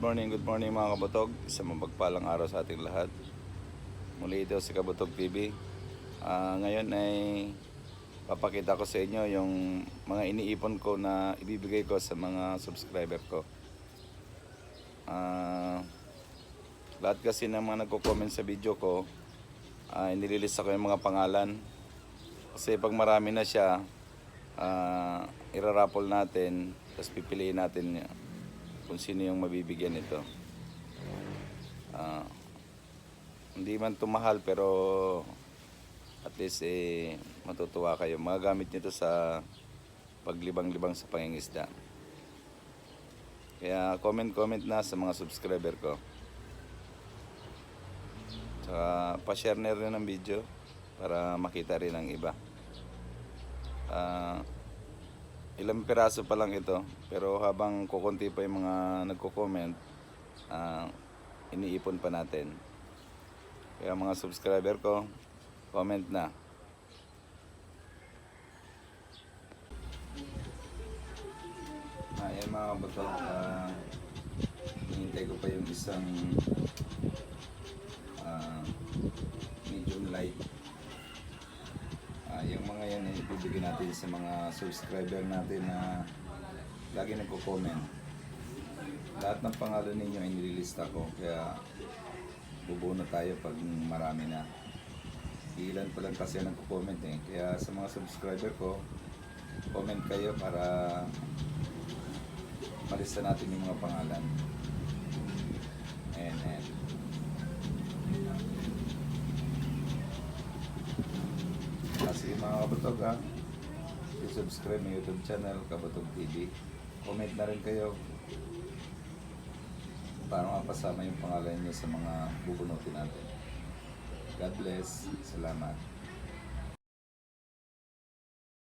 morning, good morning mga kabutog. Isang mapagpalang araw sa ating lahat. Muli ito si Kabutog TV. Ah, ngayon ay papakita ko sa inyo yung mga iniipon ko na ibibigay ko sa mga subscriber ko. Ah, lahat kasi ng mga nagko-comment sa video ko, uh, inililista ko yung mga pangalan. Kasi pag marami na siya, ah, irarapol natin, tapos pipiliin natin niya kung sino yung mabibigyan nito. Ah, hindi man ito mahal pero at least eh matutuwa kayo. Magagamit nyo to sa paglibang-libang sa pangingisda. Kaya comment-comment na sa mga subscriber ko. Tsaka pa-share na rin ng video para makita rin ng iba. Ah, ilang piraso pa lang ito. Pero habang kukunti pa yung mga nagko-comment ah, iniipon pa natin. Kaya mga subscriber ko comment na. Ayan mga bato uh, hinihintay ko pa yung isang mga yan ay ibibigay natin sa mga subscriber natin na lagi nagko-comment. Lahat ng pangalan ninyo ay nililista ko kaya bubuo na tayo pag marami na. Ilan pa lang kasi ang nagko-comment eh. Kaya sa mga subscriber ko, comment kayo para malista natin yung mga pangalan. And, and. Kasi mga kabutog ha, i-subscribe my YouTube channel, Kabutog TV. Comment na rin kayo para mapasama yung pangalan niyo sa mga bubunutin natin. God bless. Salamat.